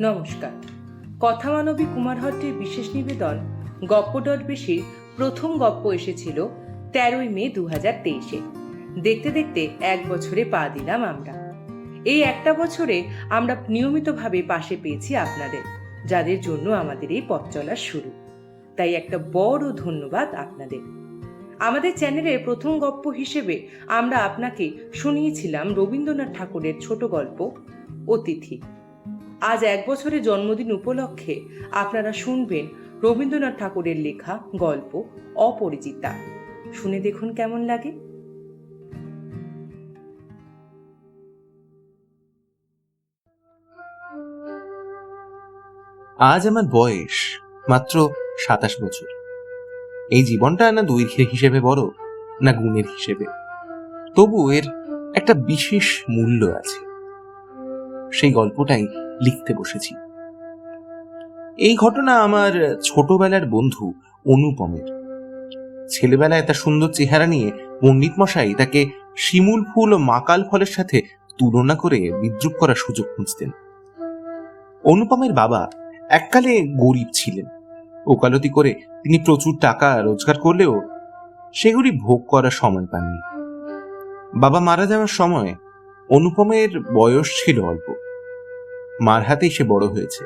নমস্কার। কথা মানবী কুমারহট্টের বিশেষ নিবেদন, গপ্প ডট বেশির প্রথম গপ্প এসেছিল তেরোই মে দু হাজার তেইশে। দেখতে দেখতে এক বছরে পা দিলাম আমরা। এই একটা বছরে আমরা নিয়মিতভাবে পাশে পেয়েছি আপনাদের, যাদের জন্য আমাদের এই পথ চলার শুরু। তাই একটা বড় ধন্যবাদ আপনাদের। আমাদের চ্যানেলের প্রথম গপ্প হিসেবে আমরা আপনাকে শুনিয়েছিলাম রবীন্দ্রনাথ ঠাকুরের ছোট গল্প, অতিথি। আজ এক বছরের জন্মদিন উপলক্ষে আপনারা শুনবেন রবীন্দ্রনাথ ঠাকুরের লেখা গল্প অপরিচিতা। শুনে দেখুন কেমন লাগে। আজ আমার বয়স মাত্র সাতাশ বছর। এই জীবনটা না দৈর্ঘ্যের হিসেবে বড়, না গুণের হিসেবে। তবু এর একটা বিশেষ মূল্য আছে। সেই গল্পটাই লিখতে বসেছি। এই ঘটনা আমার ছোটবেলার বন্ধু অনুপমের। ছেলেবেলায় তার সুন্দর চেহারা নিয়ে পণ্ডিত মশাই তাকে শিমুল ফুল ও মাকাল ফলের সাথে তুলনা করে বিদ্রুপ করার সুযোগ খুঁজতেন। অনুপমের বাবা এককালে গরিব ছিলেন। ওকালতি করে তিনি প্রচুর টাকা রোজগার করলেও সেগুলি ভোগ করার সময় পাননি। বাবা মারা যাওয়ার সময় অনুপমের বয়স ছিল অল্প। মার হাতেই সে বড় হয়েছে।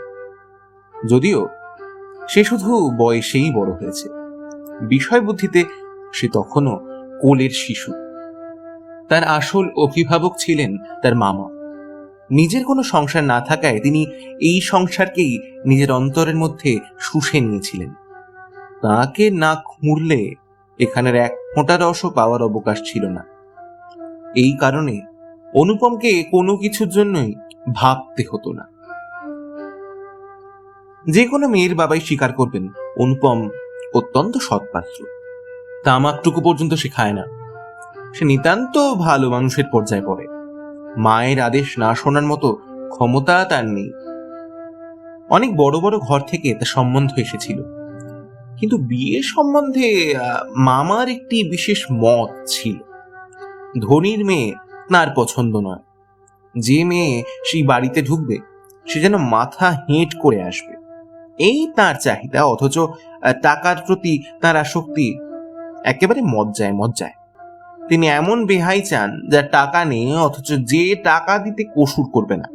যদিও সে শুধু বয়সেই বড় হয়েছে। বিষয় বুদ্ধিতে সে তখনও কোলের শিশু। তার আসল অভিভাবক ছিলেন তার মামা। নিজের কোনো সংসার না থাকায় তিনি এই সংসারকেই নিজের অন্তরের মধ্যে শুষে নিয়েছিলেন। তাকে না খুঁড়লে এখানের এক ফোঁটা রসও পাওয়ার অবকাশ ছিল না। এই কারণে অনুপমকে কোনো কিছুর জন্যই ভাবতে হতো না। যে কোনো মেয়ের বাবাই স্বীকার করবেন, অনুপম অত্যন্ত সৎপাত্র। তামাকটুকু পর্যন্ত সে খায় না। সে নিতান্ত ভালো মানুষের পর্যায়ে পড়ে। মায়ের আদেশ না শোনার মতো ক্ষমতা তার নেই। অনেক বড় বড় ঘর থেকে তার সম্বন্ধ এসেছিল। কিন্তু বিয়ে সম্বন্ধে মামার একটি বিশেষ মত ছিল। ধনির মেয়ে তার পছন্দ নয়। যে মেয়ে সেই বাড়িতে ঢুকবে, সে যেন মাথা হেঁট করে আসবে। এই তার চাহিদা, অথচ টাকার প্রতি তার আসক্তি একেবারে মজ্জায় মজ্জায়। তিনি এমন বেহাই চান যার টাকা নেই, অথচ যে টাকা দিতে কসুর করবে না।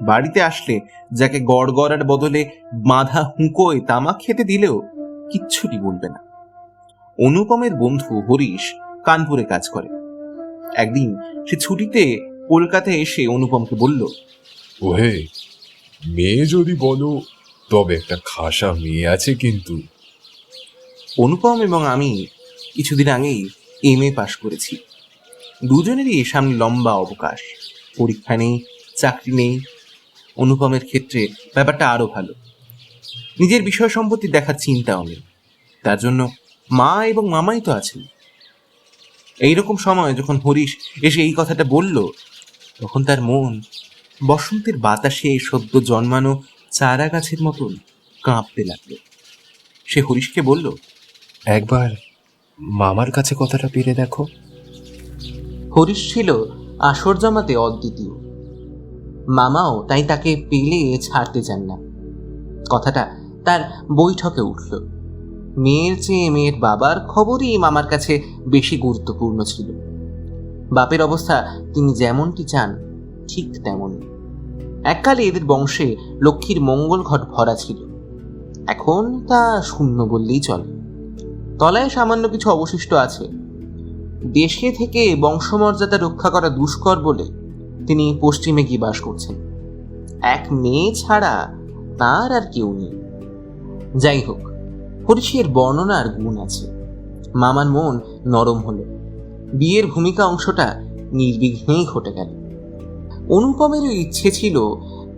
বাড়িতে আসলে যাকে গড়গড়ার বদলে বাঁধা হুঁকোয় তামাক খেতে দিলেও কিচ্ছুটি বলবে না। অনুপমের বন্ধু হরিশ কানপুরে কাজ করে। একদিন সে ছুটিতে কলকাতায় এসে অনুপমকে বলল ওহে মেয়ে যদি বলো তবে একটা খাসা মেয়ে আছে কিন্তু। অনুপম এবং আমি কিছুদিন আগেই এম এ পাশ করেছি। দুজনেরই সামনে লম্বা অবকাশ। পরীক্ষা নেই চাকরি নেই। অনুপমের ক্ষেত্রে ব্যাপারটা আরও ভালো। নিজের বিষয় সম্পত্তি দেখার চিন্তাও নেই। তার জন্য মা এবং মামাই তো আছেন। এইরকম সময় যখন হরিশ এসে এই কথাটা বলল তখন তার মন বসন্তের বাতাসে সদ্য জন্মানো চারা গাছের মতন কাঁপতে লাগল। সে হরিশকে বলল একবার মামার কাছে কথাটা পেরে দেখো। হরিশ ছিল আসর জমাতে অদ্বিতীয়। মামাও তাই তাকে পেলে ছাড়তে চান না। কথাটা তার বৈঠকে উঠল। মেয়ের চেয়ে মেয়ের বাবার খবরই মামার কাছে বেশি গুরুত্বপূর্ণ ছিল। বাপের অবস্থা তিনি যেমনটি চান, ঠিক তেমনই। এককালে এদের বংশে লক্ষ্মীর মঙ্গল ঘট ভরা ছিল। এখন তা শূন্য বললেই চলে। তলায় সামান্য কিছু অবশিষ্ট আছে। দেশে থেকে বংশমর্যাদা রক্ষা করা দুষ্কর বলে তিনি পশ্চিমে গিয়ে বাস করছেন। এক মেয়ে ছাড়া তার আর কেউ নেই। যাই হোক, হরিষের বর্ণনার গুণ আছে। মামার মন নরম হলো। বিয়ের ভূমিকা অংশটা নির্বিঘ্নেই ঘটে গেল। অনুপমেরও ইচ্ছে ছিল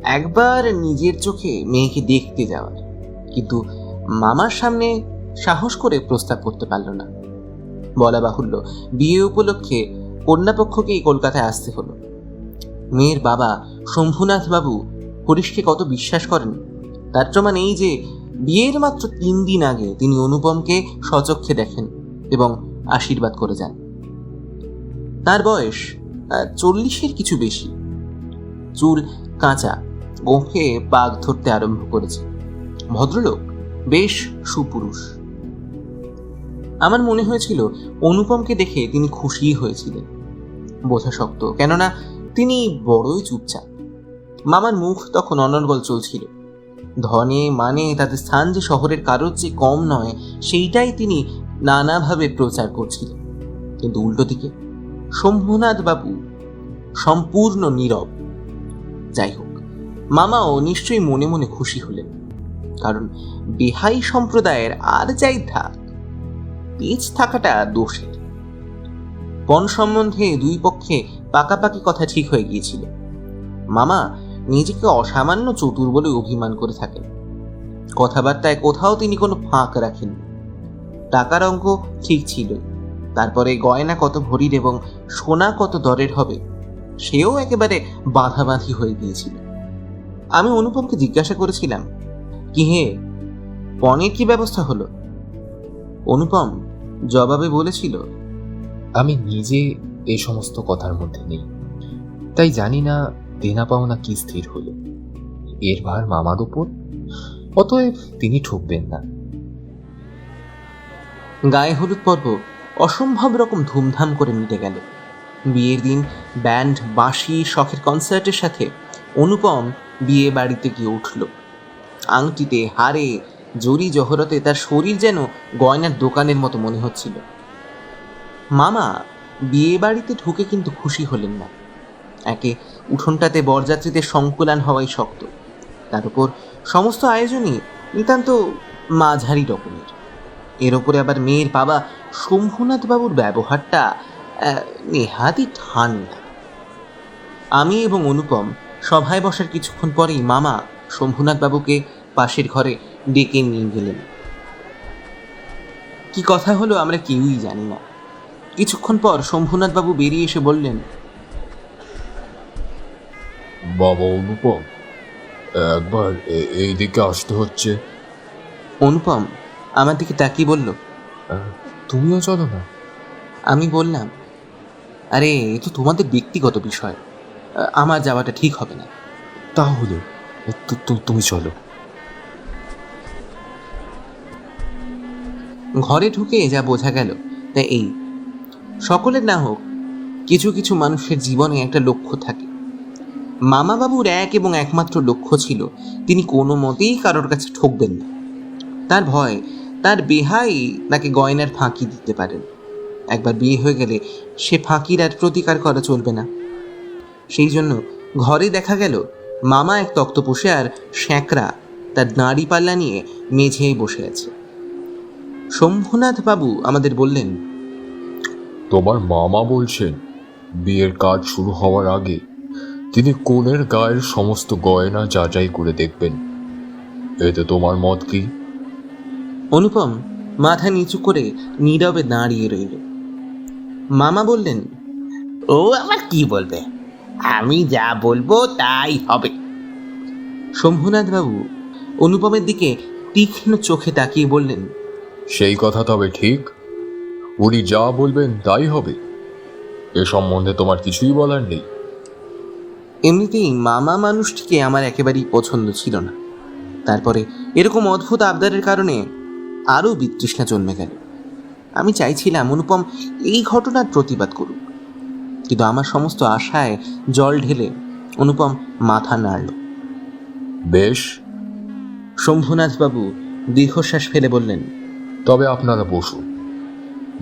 একবার নিজের চোখে মেয়েকে দেখতে যাওয়ার, কিন্তু মামার সামনে সাহস করে প্রস্তাব করতে পারল না। বলা বাহুল্য, বিয়ে উপলক্ষে কন্যাপক্ষকেই কলকাতায় আসতে হলো। মেয়ের বাবা শম্ভুনাথ বাবু হরিশকে কত বিশ্বাস করেন? তার প্রমাণ এই যে, বিয়ের মাত্র তিন দিন আগে তিনি অনুপমকে সচক্ষে দেখেন এবং আশীর্বাদ করে যান। তার বয়স চল্লিশের কিছু বেশি। চুল কাঁচা গোফে বাঘ ধরতে আরম্ভ করেছে। ভদ্রলোক বেশ সুপুরুষ। আমার মনে হয়েছিল অনুপমকে দেখে তিনি খুশি হয়েছিলেন। বোঝা শক্ত, কেননা তিনি বড়ই চুপচাপ। মামার মুখ তখন অনর্গল চলছিল। ধনে মানে তাদের স্থান যে শহরের কারোর চেয়ে কম নয়, সেইটাই তিনি নানাভাবে প্রচার করছিলেন। কিন্তু উল্টো দিকে শম্ভুনাথ বাবু সম্পূর্ণ নীরব। যাই হোক মামাও নিশ্চয়ই মনে মনে খুশি হলেন, কারণ বেহাই সম্প্রদায়ের আর যাই থাক পেজ থাকাটা দোষের। পণ সম্বন্ধে দুই পক্ষে পাকাপাকি কথা ঠিক হয়ে গিয়েছিল। মামা নিজেকে অসামান্য চতুর বলে অভিমান করে থাকেন। কথাবার্তায় কোথাও তিনি কোনো ফাঁক রাখেন টাকার অঙ্ক ঠিক ছিল তারপরে গয়না কত ভরির এবং সোনা কত দরের হবে সেও একেবারে বাঁধাবাঁধি হয়ে গিয়েছিল। আমি অনুপমকে জিজ্ঞাসা করেছিলাম কি হে পণের কি ব্যবস্থা হলো? অনুপম জবাবে বলেছিল আমি নিজে এই সমস্ত কথার মধ্যে নেই। তাই জানি না দেনা পাওনা কি স্থির হলো। এর ভার মামার উপর অতএব তিনি ঠকবেন না। গায়ে হলুদ পর্ব অসম্ভব রকম ধুমধাম করে মিটে গেল। বিয়ের দিন ব্যান্ড, বাঁশি, শখের কনসার্টের সাথে অনুপম বিয়ে বাড়িতে গিয়ে উঠল। আংটিতে, হারে, জরি জহরতে তার শরীর যেন গয়নার দোকানের মতো মনে হচ্ছিল। মামা, বিয়ে বাড়িতে ঢুকে কিন্তু খুশি হলেন না। একে উঠোনটাতে বরযাত্রীদের সংকুলান হওয়াই শক্ত। তার উপর সমস্ত আয়োজনই নিতান্ত মাঝারি রকমের। এর ওপরে আবার মেয়ের বাবা শম্ভুনাথ বাবুর ব্যবহারটা আহ, নেহাতই ঠান্ডা। আমি এবং অনুপম সভায় বসার কিছুক্ষণ পরেই মামা শম্ভুনাথ বাবুকে পাশের ঘরে ডেকে নিয়ে গেলেন। কি কথা হলো আমরা কেউই জানি না। কিছুক্ষণ পর শম্ভুনাথ বাবু বেরিয়ে এসে বললেন বাবা অনুপম একবার এই দিকে আসতে হচ্ছে। অনুপম আমার দিকে তাকিয়ে বলল তুমিও চলো না। আমি বললাম আরে এ তো তোমাদের ব্যক্তিগত বিষয়। আমার যাওয়াটা ঠিক হবে না। তাহলে তুমি চলো। ঘরে ঢুকে যা বোঝা গেল তা এই। সকলের না হোক কিছু কিছু মানুষের জীবনে একটা লক্ষ্য থাকে। মামা বাবুর এক এবং একমাত্র লক্ষ্য ছিল তিনি কোনো মতেই কারোর কাছে ঠকবেন না। তার ভয় তার বেহাই তাকে গয়নার ফাঁকি দিতে পারেন? একবার বিয়ে হয়ে গেলে সে ফাঁকির আর প্রতিকার করা চলবে না। সেই জন্য ঘরে দেখা গেল মামা এক তক্তপোষে আর শ্যাঁকরা তার দাঁড়ি পাল্লা নিয়ে মেঝেই বসে আছে। শম্ভুনাথ বাবু আমাদের বললেন, তোমার মামা বলছেন, বিয়ের কাজ শুরু হওয়ার আগে তিনি কনের গায়ের সমস্ত গয়না যাচাই করে দেখবেন। এতে তোমার মত কি? অনুপম মাথা নিচু করে নীরবে দাঁড়িয়ে রইল। মামা বললেন ও আবার কি বলবে? আমি যা বলব তাই হবে। শম্ভুনাথ বাবু অনুপমের দিকে তীক্ষ্ণ চোখে তাকিয়ে বললেন সেই কথা তবে ঠিক। উনি যা বলবেন তাই হবে। এ সম্বন্ধে তোমার কিছুই বলার নেই। এমনিতেই মামা মানুষটিকে আমার একেবারেই পছন্দ ছিল না। তারপরে এরকম অদ্ভুত আবদারের কারণে আরও বিতৃষ্ণা জন্মে গেল। আমি চাইছিলাম অনুপম এই ঘটনার প্রতিবাদ করুক। কিন্তু আমার সমস্ত আশায় জল ঢেলে অনুপম মাথা নাড়ল। বেশ। শম্ভুনাথবাবু দীর্ঘশ্বাস ফেলে বললেন তবে আপনারা বসুন।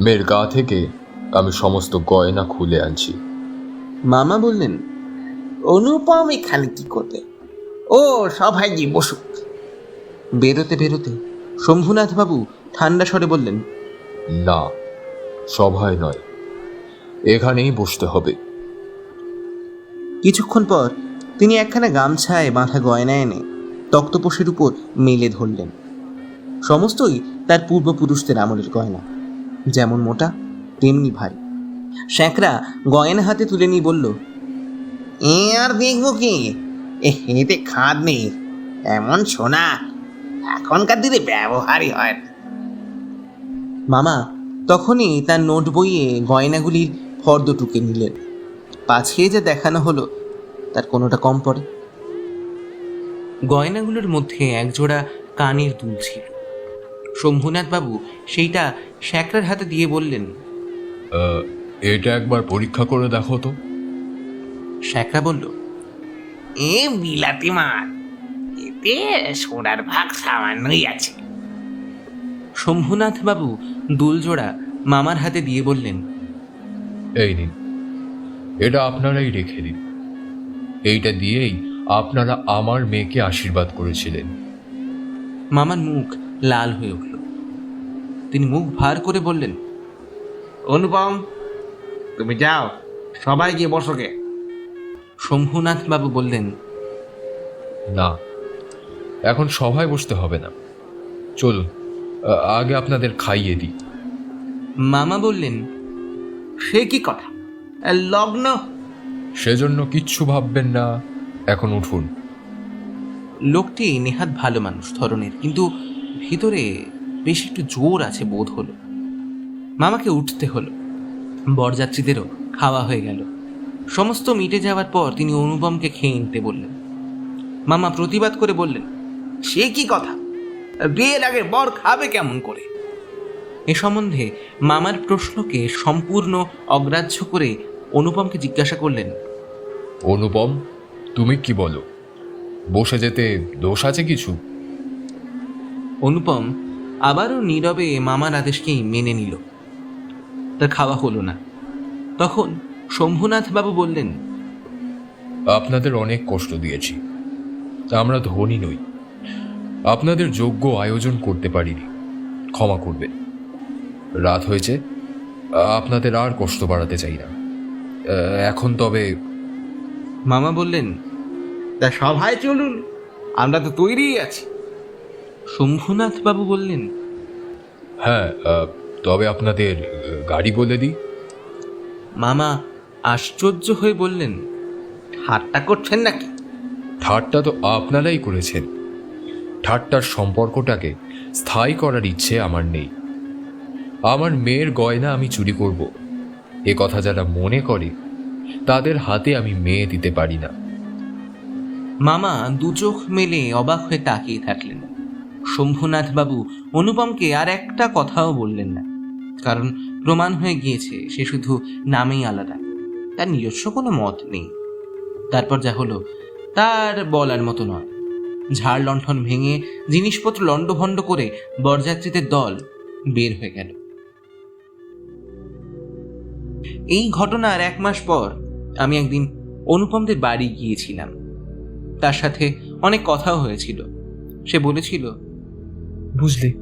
মেয়ের গা থেকে আমি সমস্ত গয়না খুলে আনছি। মামা বললেন অনুপম এখানে কি করবে? ও সবাই বসুক। বেরোতে বেরোতে শম্ভুনাথ বাবু ঠান্ডা স্বরে বললেন না সভায় নয়। এখানেই বসতে হবে। কিছুক্ষণ পর তিনি একখানা গামছায় বাঁধা গয়না এনে তক্তপোষের উপর মেলে ধরলেন। সমস্তই তার পূর্বপুরুষদের আমলের গয়না যেমন মোটা তেমনি ভারী। শ্যাঁকরা গয়না হাতে তুলে নিয়ে বলল এ আর দেখব কি? এ, এতে খাদ নেই। এমন সোনা এখনকার দিনে ব্যবহারই হয় না। মামা তখনই তার নোট বইয়ে গয়নাগুলির ফর্দ টুকে নিলেন পাছিয়ে যে দেখানো হলো তার কোনোটা কম পড়ে। গয়নাগুলোর মধ্যে একজোড়া কানের দুল ছিল। শম্ভুনাথ বাবু সেইটা শ্যাকরার হাতে দিয়ে বললেন আহ, এটা একবার পরীক্ষা করে দেখো তো। শ্যাকরা বলল এ বিলাতি মাছ এতে সোনার ভাগ সামান্যই আছে। শম্ভুনাথ বাবু দুলজোড়া মামার হাতে দিয়ে বললেন এই নিন এটা আপনারাই রেখে দিন। এইটা দিয়েই আপনারা আমার মেয়েকে আশীর্বাদ করেছিলেন। মামার মুখ লাল হয়ে উঠল। তিনি মুখ ভার করে বললেন অনুপম তুমি যাও সবাই গিয়ে বসোকে শম্ভুনাথ বাবু বললেন না এখন সভায় বসতে হবে না। চলুন আগে আপনাদের খাইয়ে দিই। মামা বললেন সে কি কথা? লগ্ন? সেজন্য কিচ্ছু ভাববেন না এখন উঠুন। লোকটি নেহাত ভালো মানুষ ধরনের কিন্তু ভিতরে বেশ একটু জোর আছে বোধ হলো। মামাকে উঠতে হলো। বরযাত্রীদেরও খাওয়া হয়ে গেল। সমস্ত মিটে যাওয়ার পর তিনি অনুপমকে খেয়ে নিতে বললেন। মামা প্রতিবাদ করে বললেন সে কি কথা? বিয়ের আগে বর খাবে কেমন করে? এ সম্বন্ধে মামার প্রশ্নকে সম্পূর্ণ অগ্রাহ্য করে অনুপমকে জিজ্ঞাসা করলেন। অনুপম তুমি কি বলো? বসে যেতে দোষ আছে কিছু? অনুপম আবারও নীরবে মামার আদেশকেই মেনে নিল। তার খাওয়া হলো না। তখন শম্ভুনাথ বাবু বললেন আপনাদের অনেক কষ্ট দিয়েছি। তা আমরা ধনী নই। আপনাদের যোগ্য আয়োজন করতে পারিনি ক্ষমা করবেন রাত হয়েছে। আপনাদের আর কষ্ট বাড়াতে চাই না। এখন তবে মামা বললেন তা সভায় চলুন আমরা তো তৈরি আছি। শম্ভুনাথ বাবু বললেন হ্যাঁ তবে আপনাদের গাড়ি বলে দিই। মামা আশ্চর্য হয়ে বললেন ঠাট্টা করছেন নাকি? ঠাট্টা তো আপনারাই করেছেন। ঠাট্টার সম্পর্কটাকে স্থায়ী করার ইচ্ছে আমার নেই। আমার মেয়ের গয়না আমি চুরি করব। এ কথা যারা মনে করে, তাদের হাতে আমি মেয়ে দিতে পারি না। মামা, দু চোখ মেলে অবাক হয়ে তাকিয়ে থাকলেন। শম্ভুনাথ বাবু অনুপমকে আর একটা কথাও বললেন না, কারণ প্রমাণ হয়ে গিয়েছে সে শুধু নামেই আলাদা। তার নিজস্ব কোনো মত নেই। তারপর যা হলো, তার বলার মতো নয়। ঝাড় লণ্ঠন ভেঙে জিনিসপত্র লণ্ডভণ্ড করে বরযাত্রীদের দল বের হয়ে গেল। এই ঘটনার এক মাস পর আমি একদিন অনুপমদের বাড়ি গিয়েছিলাম। তার সাথে অনেক কথাও হয়েছিল। সে বলেছিল, বুঝলে,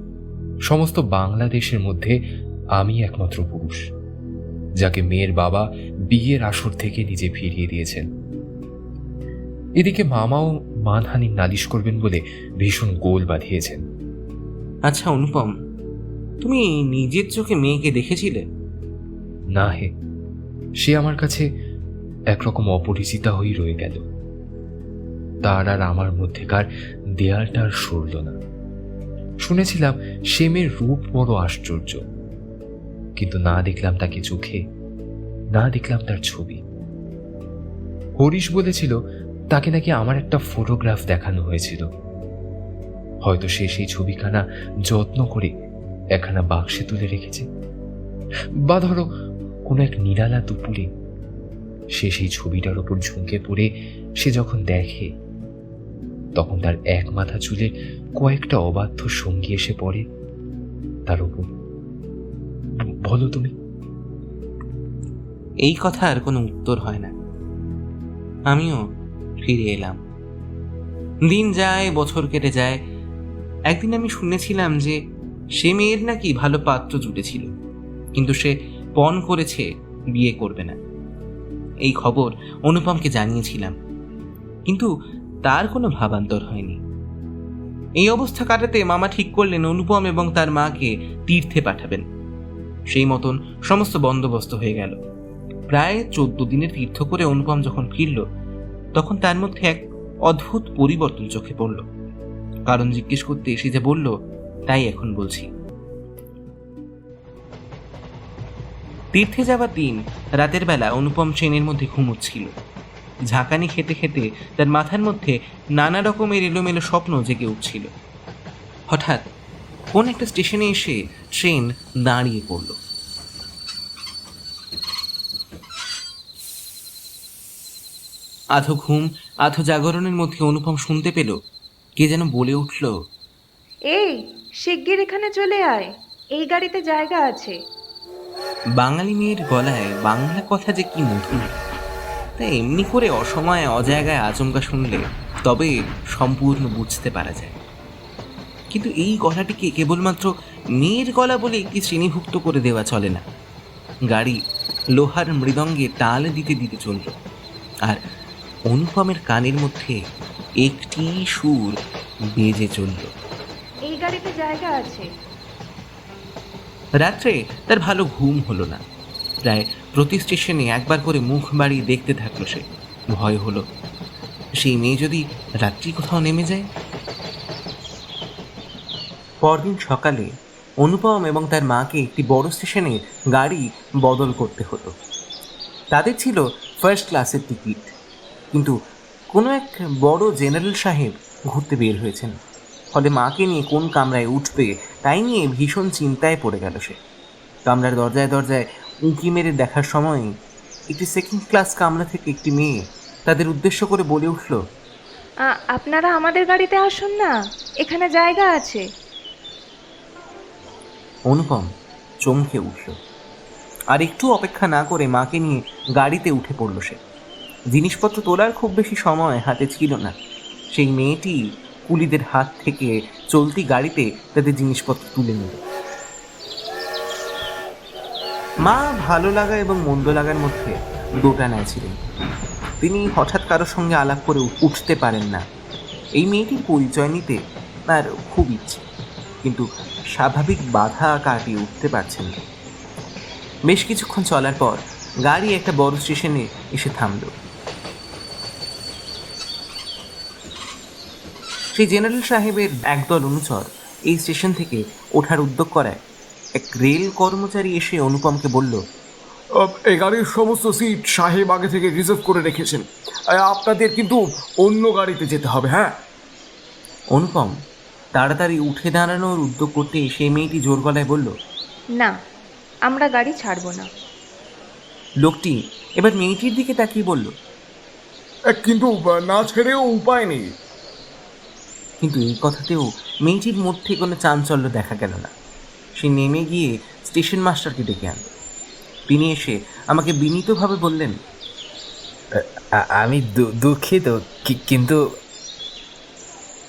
সমস্ত বাংলাদেশের মধ্যে আমি একমাত্র পুরুষ, যাকে মেয়ের বাবা বিয়ের আসর থেকে নিজে ফিরিয়ে দিয়েছেন। এদিকে মামাও মানহানির নালিশ করবেন বলে ভীষণ গোল বাঁধিয়েছেন। আচ্ছা অনুপম তুমি নিজের চোখে মেয়েকে দেখেছিলে? না হে সে আমার কাছে একরকম অপরিচিতা হয়েই রয়ে গেল। তার আর আমার মধ্যেকার দেয়ালটা আর সরল না। শুনেছিলাম সে মেয়ের রূপ বড় আশ্চর্য কিন্তু না দেখলাম তাকে চোখে না দেখলাম তার ছবি। হরিশ বলেছিল তাকে নাকি আমার একটা ফটোগ্রাফ দেখানো হয়েছিল। হয়তো সে সেই ছবিখানা যত্ন করে একখানা বাক্সে তুলে রেখেছে। বা ধরো, কোনো এক নিরালা দুপুরে সে সেই ছবিটার ওপর ঝুঁকে পড়ে সে যখন দেখে, তখন তার এক মাথা চুলে কয়েকটা অবাধ্য সঙ্গী এসে পড়ে। তার ওপর, বলো তুমি। এই কথার কোনো উত্তর হয় না। আমিও ফিরে এলাম। দিন যায়, বছর কেটে যায়। একদিন আমি শুনেছিলাম যে সে মেয়ের নাকি ভালো পাত্র জুটেছিল, কিন্তু সে পণ করেছে, বিয়ে করবে না। এই খবর অনুপমকে জানিয়েছিলাম, কিন্তু তার কোনো ভাবান্তর হয়নি। এই অবস্থা কাটাতে মামা ঠিক করলেন অনুপম এবং তার মাকে তীর্থে পাঠাবেন। সেই মতন সমস্ত বন্দোবস্ত হয়ে গেল। প্রায় চোদ্দ দিনের তীর্থ করে অনুপম যখন ফিরল তখন তার মধ্যে এক অদ্ভুত পরিবর্তন চোখে পড়ল। কারণ জিজ্ঞেস করতে এসে যে বলল, তাই এখন বলছি। তীর্থে যাওয়ার দিন রাতের বেলা অনুপম ট্রেনের মধ্যে ঘুমোচ্ছিল। ঝাঁকানি খেতে খেতে তার মাথার মধ্যে নানা রকমের এলোমেলো স্বপ্ন জেগে উঠছিল। হঠাৎ কোন একটা স্টেশনে এসে ট্রেন দাঁড়িয়ে পড়ল। আধো ঘুম আধো জাগরণের মধ্যে অনুপম শুনতে পেল। কে যেন বলে উঠল এই শিগগির এখানে চলে আয়। এই গাড়িতে জায়গা আছে। বাঙালি মেয়ের গলায় বাংলা কথা যে কি মধুর। তা এমনি করে অসময়ে অজায়গায় আচমকা শুনলে তবে সম্পূর্ণ বুঝতে পারা যায়। কিন্তু এই গলাটিকে কেবলমাত্র মেয়ের গলা বলে কি শ্রেণীভুক্ত করে দেওয়া চলে না। গাড়ি লোহার মৃদঙ্গে তাল দিতে দিতে চলল। আর অনুপমের কানের মধ্যে একটি সুর বেজে চলল। এই গাড়িতে জায়গা আছে। রাত্রে তার ভালো ঘুম হলো না। প্রায় প্রতি স্টেশনে একবার করে মুখ বাড়িয়ে দেখতে থাকল সে। ভয় হলো সেই মেয়ে যদি রাত্রি কোথাও নেমে যায়? পরদিন সকালে অনুপম এবং তার মাকে একটি বড় স্টেশনে গাড়ি বদল করতে হতো তাদের ছিল ফার্স্ট ক্লাসের টিকিট কিন্তু কোনো এক বড় জেনারেল সাহেব ঘুরতে বের হয়েছেন। ফলে মাকে নিয়ে কোন কামরায় উঠবে তাই নিয়ে ভীষণ চিন্তায় পড়ে গেল সে। কামরার দরজায় দরজায় উঁকি মেরে দেখার সময় একটি সেকেন্ড ক্লাস কামরা থেকে একটি মেয়ে তাদের উদ্দেশ্য করে বলে উঠল আপনারা আমাদের গাড়িতে আসুন না এখানে জায়গা আছে। অনুপম চমকে উঠল। আর একটু অপেক্ষা না করে মাকে নিয়ে গাড়িতে উঠে পড়ল সে। জিনিসপত্র তোলার খুব বেশি সময় হাতে ছিল না। সেই মেয়েটি কুলিদের হাত থেকে চলতি গাড়িতে তাদের জিনিসপত্র তুলে নিল। মা ভালো লাগা এবং মন্দ লাগার মধ্যে দোটানায় ছিলেন। তিনি হঠাৎ কারোর সঙ্গে আলাপ করে উঠতে পারেন না। এই মেয়েটির পরিচয় নিতে তার খুব ইচ্ছে, কিন্তু স্বাভাবিক বাধা কাটিয়ে উঠতে পারছেন না। বেশ কিছুক্ষণ চলার পর গাড়ি একটা বড় স্টেশনে এসে থামল। সেই জেনারেল সাহেবের একদল অনুচর এই স্টেশন থেকে ওঠার উদ্যোগ করায় এক রেল কর্মচারী এসে অনুপমকে বলল এই গাড়ির সমস্ত সিট সাহেব আগে থেকে রিজার্ভ করে রেখেছেন। আপনাদের কিন্তু অন্য গাড়িতে যেতে হবে হ্যাঁ? অনুপম তাড়াতাড়ি উঠে দাঁড়ানোর উদ্যোগ করতে সেই মেয়েটি জোর গলায় বলল না আমরা গাড়ি ছাড়বো না। লোকটি এবার মেয়েটির দিকে তাকিয়ে বলল কিন্তু না ছেড়েও উপায় নেই। কিন্তু এই কথাতেও মেয়েটির মধ্যে কোনো চাঞ্চল্য দেখা গেল না। সে নেমে গিয়ে স্টেশন মাস্টারকে ডেকে আনল। তিনি এসে আমাকে বিনীতভাবে বললেন আমি দুঃখিত কিন্তু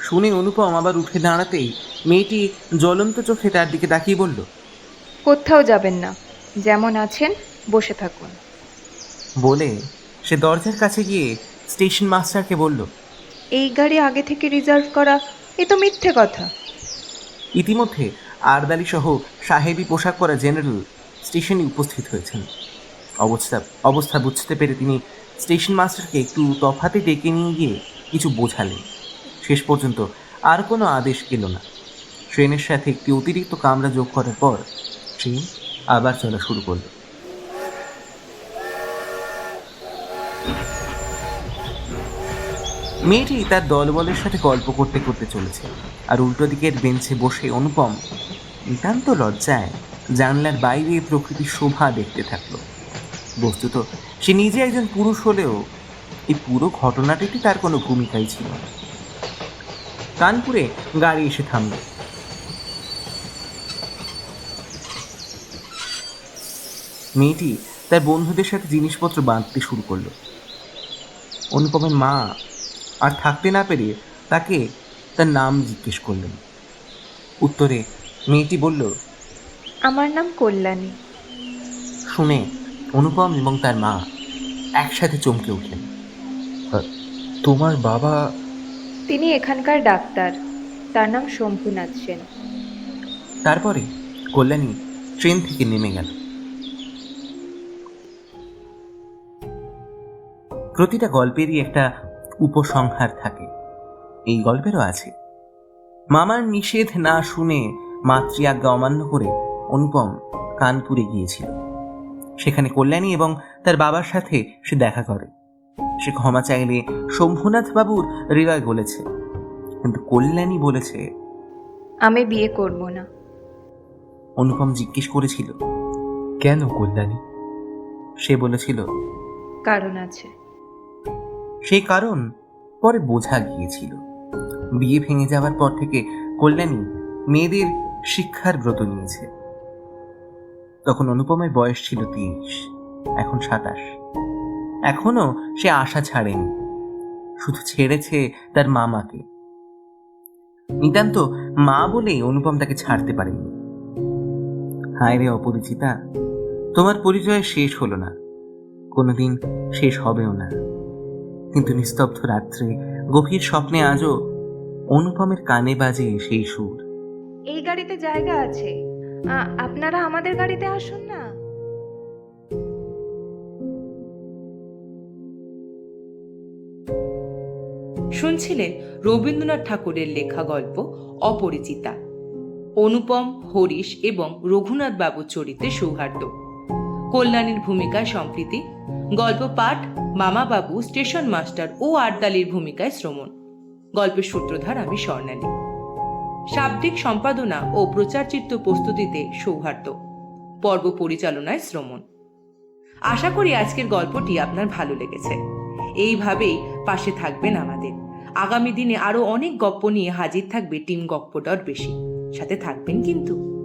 শুনে অনুপম আবার উঠে দাঁড়াতেই মেয়েটি জ্বলন্ত চোখে তার দিকে তাকিয়ে বলল কোথাও যাবেন না। যেমন আছেন বসে থাকুন। বলে সে দরজার কাছে গিয়ে স্টেশন মাস্টারকে বলল এই গাড়ি আগে থেকে রিজার্ভ করা, এ তো মিথ্যে কথা। ইতিমধ্যে আরদালি সহ সাহেবী পোশাক পরা জেনারেল স্টেশনে উপস্থিত হয়েছেন। অবস্থা অবস্থা বুঝতে পেরে তিনি স্টেশন মাস্টারকে একটু তফাতে ডেকে নিয়ে গিয়ে কিছু বোঝালেন। শেষ পর্যন্ত আর কোনো আদেশ এলো না। ট্রেনের সাথে একটি অতিরিক্ত কামরা যোগ করার পর ট্রেন আবার চলা শুরু করল। মেয়েটি তার দলবলের সাথে গল্প করতে করতে চলেছে, আর উল্টো দিকের বেঞ্চে বসে অনুপম নিতান্ত লজ্জায় জানলার বাইরে প্রকৃতির শোভা দেখতে থাকল। বস্তুত, সে নিজে একজন পুরুষ হলেও এই পুরো ঘটনাটিতে তার কোনো ভূমিকাই ছিল না। কানপুরে গাড়ি এসে থামল। মেয়েটি তার বন্ধুদের সাথে জিনিসপত্র বাঁধতে শুরু করল। অনুপমের মা আর থাকতে না পেরে তাকে তার নাম জিজ্ঞেস করলেন। উত্তরে মেয়েটি বলল আমার নাম কল্যাণী। শুনে অনুপম এবং তার মা একসাথে চমকে উঠলেন। তোমার বাবা তিনি এখানকার ডাক্তার। তার নাম শম্ভুনাথ সেন। তারপরে কল্যাণী ট্রেন থেকে নেমে গেল। প্রতিটা গল্পেরই একটা উপসংহার থাকে। এই গল্পেরও আছে। মামার নিষেধ না শুনে মাতৃ আজ্ঞা অমান্য করে অনুপম কানপুরে গিয়েছিল। সেখানে কল্যাণী এবং তার বাবার সাথে সে দেখা করে। সে ক্ষমা চাইলে শম্ভুনাথ বাবুর হৃদয় বলেছে কিন্তু কল্যাণী বলেছে আমি বিয়ে করব না। অনুপম জিজ্ঞেস করেছিল কেন কল্যাণী? সে বলেছিল কারণ আছে। সেই কারণ পরে বোঝা গিয়েছিল। বিয়ে ভেঙে যাওয়ার পর থেকে কল্যাণী মেয়েদের শিক্ষার ব্রত নিয়েছে। তখন অনুপমের বয়স ছিল তিরিশ, এখন সাতাশ। এখনও সে আশা ছাড়েনি, শুধু ছেড়েছে তার মামাকে। নিতান্ত মা বলেই অনুপম তাকে ছাড়তে পারেনি। হায় রে অপরিচিতা, তোমার পরিচয় শেষ হলো না, কোনোদিন শেষ হবেও না। কিন্তু নিস্তব্ধ রাত্রে গভীর স্বপ্নে আজও অনুপমের কানে বাজে সেই সুর। এই গাড়িতে জায়গা আছে। আপনারা আমাদের গাড়িতে আসুন না। শুনছিলেন রবীন্দ্রনাথ ঠাকুরের লেখা গল্প অপরিচিতা। অনুপম হরিশ এবং রঘুনাথ বাবুর চরিত্রে সৌহার্দ্য। কল্যাণীর ভূমিকা সম্প্রীতি গল্প পাঠ, মামা বাবু, স্টেশন মাস্টার ও আটদালির ভূমিকায় শ্রমণ গল্পের সূত্রধার আমি স্বর্ণালী। শাব্দিক সম্পাদনা ও প্রচারচিত্র প্রস্তুতিতে সৌহার্দ্য। পর্ব পরিচালনায় শ্রমণ আশা করি আজকের গল্পটি আপনার ভালো লেগেছে। এইভাবেই পাশে থাকবেন আমাদের। আগামী দিনে আরও অনেক গপ্প নিয়ে হাজির থাকবে টিম গপ্প ডট বেশি। সাথে থাকবেন কিন্তু।